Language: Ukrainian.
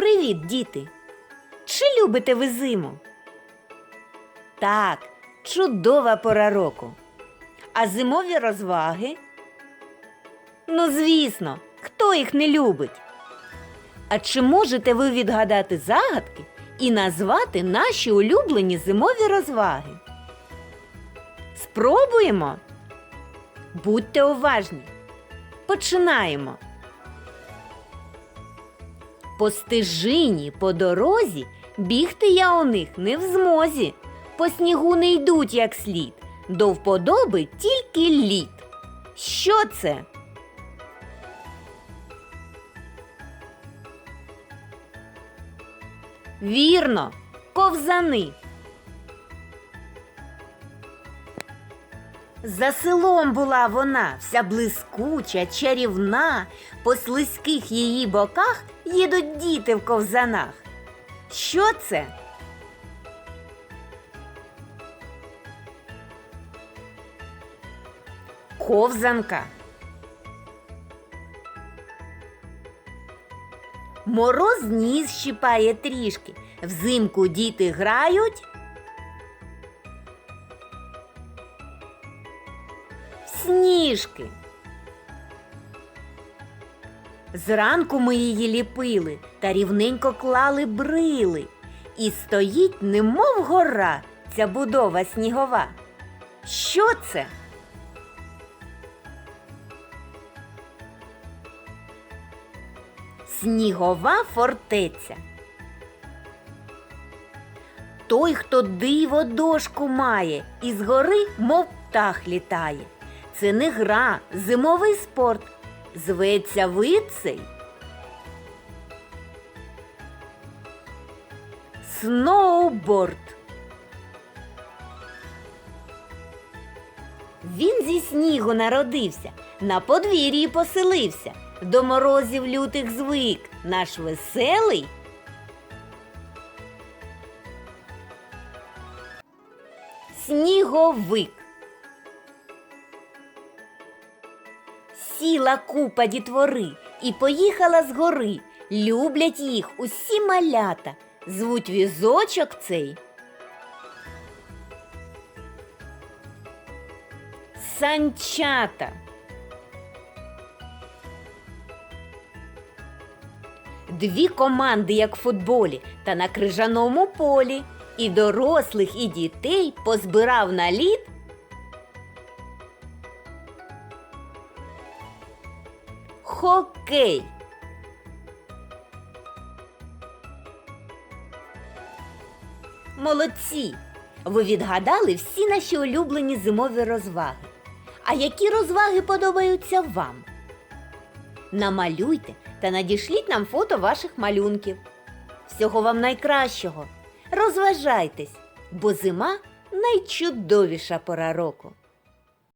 Привіт, діти! Чи любите ви зиму? Так, чудова пора року. А зимові розваги? Ну, звісно, хто їх не любить? А чи можете ви відгадати загадки і назвати наші улюблені зимові розваги? Спробуємо? Будьте уважні. Починаємо. По стежині, по дорозі бігти я у них не в змозі. По снігу не йдуть як слід, до вподоби тільки лід. Що це? Вірно, ковзани. За селом була вона, вся блискуча, чарівна, по слизьких її боках їдуть діти в ковзанах. Що це? Ковзанка. Мороз ніс щипає трішки. Взимку діти грають. Сніжки. Зранку ми її ліпили та рівненько клали брили. І стоїть, немов гора, ця будова снігова. Що це? Снігова фортеця. Той, хто диво дошку має, і згори, мов птах літає. Це не гра, зимовий спорт. Зветься вид. Сноуборд. Він зі снігу народився, на подвір'ї поселився, до морозів лютих звик, наш веселий. Сніговик. Сіла купа дітвори і поїхала з гори. Люблять їх усі малята. Звуть візочок цей. Санчата. Дві команди, як в футболі, та на крижаному полі. І дорослих, і дітей позбирав на лід Хокей. Молодці! Ви відгадали всі наші улюблені зимові розваги. А які розваги подобаються вам? Намалюйте та надішліть нам фото ваших малюнків. Всього вам найкращого! Розважайтесь, бо зима найчудовіша пора року.